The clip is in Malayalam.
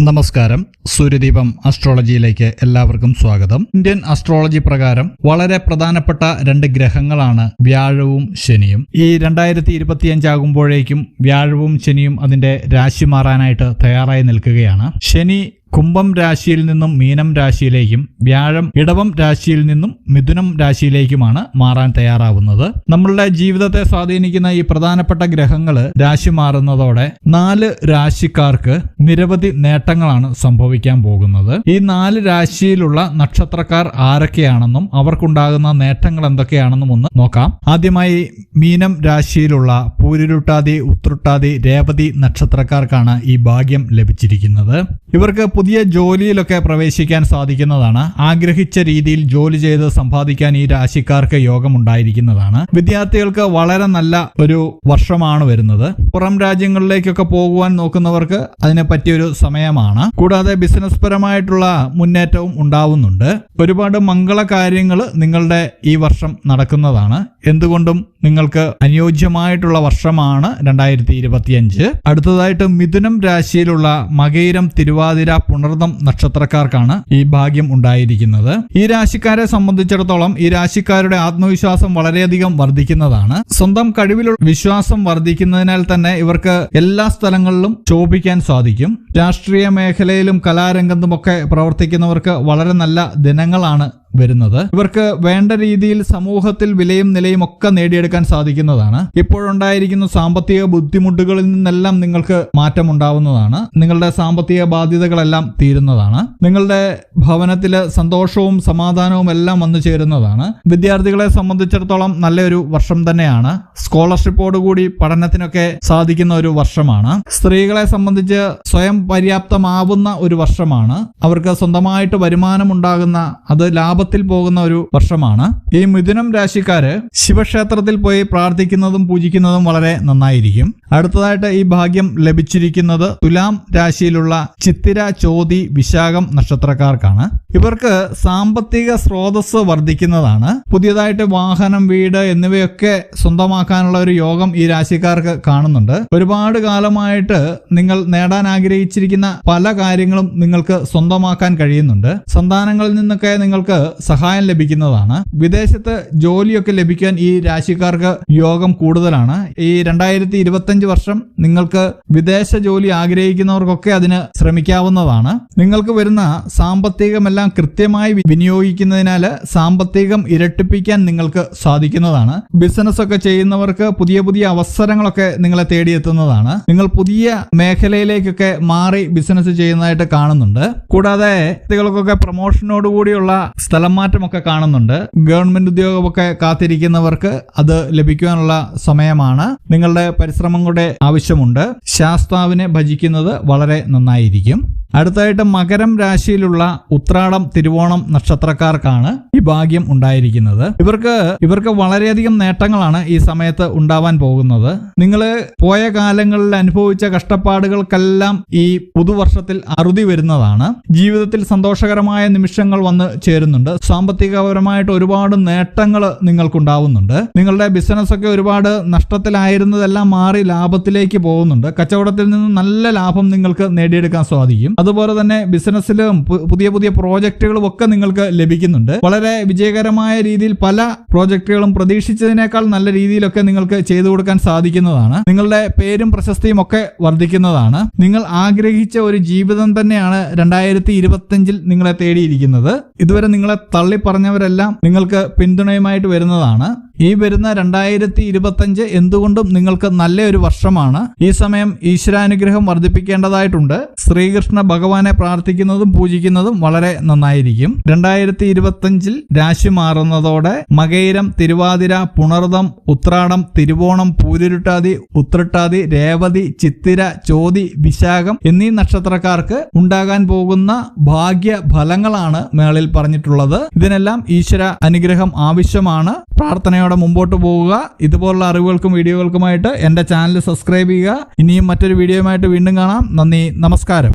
നമസ്കാരം. സൂര്യദീപം അസ്ട്രോളജിയിലേക്ക് എല്ലാവർക്കും സ്വാഗതം. ഇന്ത്യൻ അസ്ട്രോളജി പ്രകാരം വളരെ പ്രധാനപ്പെട്ട രണ്ട് ഗ്രഹങ്ങളാണ് വ്യാഴവും ശനിയും. ഈ രണ്ടായിരത്തി ഇരുപത്തിയഞ്ചാകുമ്പോഴേക്കും വ്യാഴവും ശനിയും അതിന്റെ രാശി മാറാനായിട്ട് തയ്യാറായി നിൽക്കുകയാണ്. ശനി കുംഭം രാശിയിൽ നിന്നും മീനം രാശിയിലേക്കും വ്യാഴം ഇടവം രാശിയിൽ നിന്നും മിഥുനം രാശിയിലേക്കുമാണ് മാറാൻ തയ്യാറാവുന്നത്. നമ്മളുടെ ജീവിതത്തെ സ്വാധീനിക്കുന്ന ഈ പ്രധാനപ്പെട്ട ഗ്രഹങ്ങൾ രാശി മാറുന്നതോടെ നാല് രാശിക്കാർക്ക് നിരവധി നേട്ടങ്ങളാണ് സംഭവിക്കാൻ പോകുന്നത്. ഈ നാല് രാശിയിലുള്ള നക്ഷത്രക്കാർ ആരൊക്കെയാണെന്നും അവർക്കുണ്ടാകുന്ന നേട്ടങ്ങൾ എന്തൊക്കെയാണെന്നും ഒന്ന് നോക്കാം. ആദ്യമായി മീനം രാശിയിലുള്ള പൂരിരുട്ടാതി ഉത്രുട്ടാതി രേവതി നക്ഷത്രക്കാർക്കാണ് ഈ ഭാഗ്യം ലഭിച്ചിരിക്കുന്നത്. ഇവർക്ക് പുതിയ ജോലിയിലൊക്കെ പ്രവേശിക്കാൻ സാധിക്കുന്നതാണ്. ആഗ്രഹിച്ച രീതിയിൽ ജോലി ചെയ്ത് സമ്പാദിക്കാൻ ഈ രാശിക്കാർക്ക് യോഗമുണ്ടായിരിക്കുന്നതാണ്. വിദ്യാർത്ഥികൾക്ക് വളരെ നല്ല ഒരു വർഷമാണ് വരുന്നത്. പുറം രാജ്യങ്ങളിലേക്കൊക്കെ പോകുവാൻ നോക്കുന്നവർക്ക് അതിനെ പറ്റിയൊരു സമയമാണ്. കൂടാതെ ബിസിനസ് പരമായിട്ടുള്ള മുന്നേറ്റവും ഉണ്ടാവുന്നുണ്ട്. ഒരുപാട് മംഗള കാര്യങ്ങൾ നിങ്ങളുടെ ഈ വർഷം നടക്കുന്നതാണ്. എന്തുകൊണ്ടും നിങ്ങൾക്ക് അനുയോജ്യമായിട്ടുള്ള വർഷമാണ് രണ്ടായിരത്തി അടുത്തതായിട്ട് മിഥുനം രാശിയിലുള്ള മകയിരം തിരുവാതിര പുണർദം നക്ഷത്രക്കാർക്കാണ് ഈ ഭാഗ്യം ഉണ്ടായിരിക്കുന്നത്. ഈ രാശിക്കാരെ സംബന്ധിച്ചിടത്തോളം ഈ രാശിക്കാരുടെ ആത്മവിശ്വാസം വളരെയധികം വർദ്ധിക്കുന്നതാണ്. സ്വന്തം കഴിവിലുള്ള വിശ്വാസം വർദ്ധിക്കുന്നതിനാൽ തന്നെ ഇവർക്ക് എല്ലാ സ്ഥലങ്ങളിലും ശോഭിക്കാൻ സാധിക്കും. രാഷ്ട്രീയ മേഖലയിലും കലാരംഗത്തുമൊക്കെ പ്രവർത്തിക്കുന്നവർക്ക് വളരെ നല്ല ദിനങ്ങളാണ് വരുന്നത്. ഇവർക്ക് വേണ്ട രീതിയിൽ സമൂഹത്തിൽ വിലയും നിലയും ഒക്കെ നേടിയെടുക്കാൻ സാധിക്കുന്നതാണ്. ഇപ്പോഴുണ്ടായിരിക്കുന്ന സാമ്പത്തിക ബുദ്ധിമുട്ടുകളിൽ നിന്നെല്ലാം നിങ്ങൾക്ക് മാറ്റം ഉണ്ടാവുന്നതാണ് നിങ്ങളുടെ സാമ്പത്തിക ബാധ്യതകളെല്ലാം തീരുന്നതാണ്. നിങ്ങളുടെ ഭവനത്തിൽ സന്തോഷവും സമാധാനവും എല്ലാം വന്നു ചേരുന്നതാണ്. വിദ്യാർത്ഥികളെ സംബന്ധിച്ചിടത്തോളം നല്ലൊരു വർഷം തന്നെയാണ്. സ്കോളർഷിപ്പോടുകൂടി പഠനത്തിനൊക്കെ സാധിക്കുന്ന ഒരു വർഷമാണ്. സ്ത്രീകളെ സംബന്ധിച്ച് സ്വയം പര്യാപ്തമാവുന്ന ഒരു വർഷമാണ്. അവർക്ക് സ്വന്തമായിട്ട് വരുമാനം ഉണ്ടാകുന്ന അത് ലാഭത്തിൽ പോകുന്ന ഒരു വർഷമാണ്. ഈ മിഥുനം രാശിക്കാര് ശിവക്ഷേത്രത്തിൽ പോയി പ്രാർത്ഥിക്കുന്നതും പൂജിക്കുന്നതും വളരെ നന്നായിരിക്കും. അടുത്തതായിട്ട് ഈ ഭാഗ്യം ലഭിച്ചിരിക്കുന്നത് തുലാം രാശിയിലുള്ള ചിത്തിര ചോതി വിശാഖം നക്ഷത്രക്കാർക്കാണ്. ഇവർക്ക് സാമ്പത്തിക സ്രോതസ് വർദ്ധിക്കുന്നതാണ്. പുതിയതായിട്ട് വാഹനം വീട് എന്നിവയൊക്കെ സ്വന്തമാക്കാനുള്ള ഒരു യോഗം ഈ രാശിക്കാർക്ക് കാണുന്നുണ്ട്. ഒരുപാട് കാലമായിട്ട് നിങ്ങൾ നേടാൻ ആഗ്രഹിച്ചിരിക്കുന്ന പല കാര്യങ്ങളും നിങ്ങൾക്ക് സ്വന്തമാക്കാൻ കഴിയുന്നുണ്ട്. സന്താനങ്ങളിൽ നിന്നൊക്കെ നിങ്ങൾക്ക് സഹായം ലഭിക്കുന്നതാണ്. വിദേശത്ത് ജോലിയൊക്കെ ലഭിക്കാൻ ഈ രാശിക്കാർക്ക് യോഗം കൂടുതലാണ്. ഈ രണ്ടായിരത്തി ഇരുപത്തഞ്ച് വർഷം നിങ്ങൾക്ക് വിദേശ ജോലി ആഗ്രഹിക്കുന്നവർക്കൊക്കെ അതിന് ശ്രമിക്കാവുന്നതാണ്. നിങ്ങൾക്ക് വരുന്ന സാമ്പത്തികമെല്ലാം കൃത്യമായി വിനിയോഗിക്കുന്നതിനാൽ സാമ്പത്തികം ഇരട്ടിപ്പിക്കാൻ നിങ്ങൾക്ക് സാധിക്കുന്നതാണ്. ബിസിനസ് ഒക്കെ ചെയ്യുന്നവർക്ക് പുതിയ പുതിയ അവസരങ്ങളൊക്കെ നിങ്ങളെ തേടിയെത്തുന്നതാണ്. നിങ്ങൾ പുതിയ മേഖലയിലേക്കൊക്കെ മാറി ബിസിനസ് ചെയ്യുന്നതായിട്ട് കാണുന്നുണ്ട്. കൂടാതെ വ്യക്തികൾക്കൊക്കെ പ്രൊമോഷനോടുകൂടിയുള്ള സ്ഥലം മാറ്റമൊക്കെ കാണുന്നുണ്ട്. ഗവൺമെന്റ് ഉദ്യോഗമൊക്കെ കാത്തിരിക്കുന്നവർക്ക് അത് ലഭിക്കുവാനുള്ള സമയമാണ്. നിങ്ങളുടെ പരിശ്രമങ്ങളുടെ ആവശ്യമുണ്ട്. ശാസ്താവിനെ ഭജിക്കുന്നത് വളരെ നന്നായിരിക്കും. അടുത്തായിട്ട് മകരം രാശിയിലുള്ള ഉത്രാടം തിരുവോണം നക്ഷത്രക്കാർക്കാണ് ഈ ഭാഗ്യം ഉണ്ടായിരിക്കുന്നത്. ഇവർക്ക് ഇവർക്ക് വളരെയധികം നേട്ടങ്ങളാണ് ഈ സമയത്ത് ഉണ്ടാവാൻ പോകുന്നത്. നിങ്ങൾ പോയ കാലങ്ങളിൽ അനുഭവിച്ച കഷ്ടപ്പാടുകൾക്കെല്ലാം ഈ പുതുവർഷത്തിൽ അറുതി വരുന്നതാണ്. ജീവിതത്തിൽ സന്തോഷകരമായ നിമിഷങ്ങൾ വന്ന് ചേരുന്നുണ്ട്. സാമ്പത്തികപരമായിട്ട് ഒരുപാട് നേട്ടങ്ങൾ നിങ്ങൾക്കുണ്ടാവുന്നുണ്ട്. നിങ്ങളുടെ ബിസിനസ് ഒക്കെ ഒരുപാട് നഷ്ടത്തിലായിരുന്നതെല്ലാം മാറി ലാഭത്തിലേക്ക് പോകുന്നുണ്ട്. കച്ചവടത്തിൽ നിന്ന് നല്ല ലാഭം നിങ്ങൾക്ക് നേടിയെടുക്കാൻ സാധിക്കും. അതുപോലെ തന്നെ ബിസിനസ്സിലും പുതിയ പുതിയ പ്രോജക്റ്റുകളും ഒക്കെ നിങ്ങൾക്ക് ലഭിക്കുന്നുണ്ട്. വളരെ വിജയകരമായ രീതിയിൽ പല പ്രോജക്റ്റുകളും പ്രതീക്ഷിച്ചതിനേക്കാൾ നല്ല രീതിയിലൊക്കെ നിങ്ങൾക്ക് ചെയ്തു കൊടുക്കാൻ സാധിക്കുന്നതാണ്. നിങ്ങളുടെ പേരും പ്രശസ്തിയും ഒക്കെ വർദ്ധിക്കുന്നതാണ്. നിങ്ങൾ ആഗ്രഹിച്ച ഒരു ജീവിതം തന്നെയാണ് രണ്ടായിരത്തി ഇരുപത്തിയഞ്ചിൽ നിങ്ങളെ തേടിയിരിക്കുന്നത്. ഇതുവരെ നിങ്ങളെ തള്ളി പറഞ്ഞവരെല്ലാം നിങ്ങൾക്ക് പിന്തുണയുമായിട്ട് വരുന്നതാണ്. ഈ വരുന്ന രണ്ടായിരത്തി ഇരുപത്തഞ്ച് എന്തുകൊണ്ടും നിങ്ങൾക്ക് നല്ലൊരു വർഷമാണ്. ഈ സമയം ഈശ്വരാനുഗ്രഹം വർദ്ധിപ്പിക്കേണ്ടതായിട്ടുണ്ട്. ശ്രീകൃഷ്ണ ഭഗവാനെ പ്രാർത്ഥിക്കുന്നതും പൂജിക്കുന്നതും വളരെ നന്നായിരിക്കും. രണ്ടായിരത്തി ഇരുപത്തഞ്ചിൽ രാശി മാറുന്നതോടെ മകയിരം തിരുവാതിര പുണർതം ഉത്രാടം തിരുവോണം പൂരുരുട്ടാതി ഉത്രട്ടാതി രേവതി ചിത്തിര ചോതി വിശാഖം എന്നീ നക്ഷത്രക്കാർക്ക് ഉണ്ടാകാൻ പോകുന്ന ഭാഗ്യ ഫലങ്ങളാണ് മേളിൽ പറഞ്ഞിട്ടുള്ളത്. ഇതിനെല്ലാം ഈശ്വര അനുഗ്രഹം ആവശ്യമാണ്. പ്രാർത്ഥനയോടെ മുമ്പോട്ട് പോവുക ഇതുപോലുള്ള അറിവുകൾക്കും വീഡിയോകൾക്കുമായിട്ട് എന്റെ ചാനൽ സബ്സ്ക്രൈബ് ചെയ്യുക. ഇനിയും മറ്റൊരു വീഡിയോയുമായിട്ട് വീണ്ടും കാണാം. നന്ദി. നമസ്കാരം.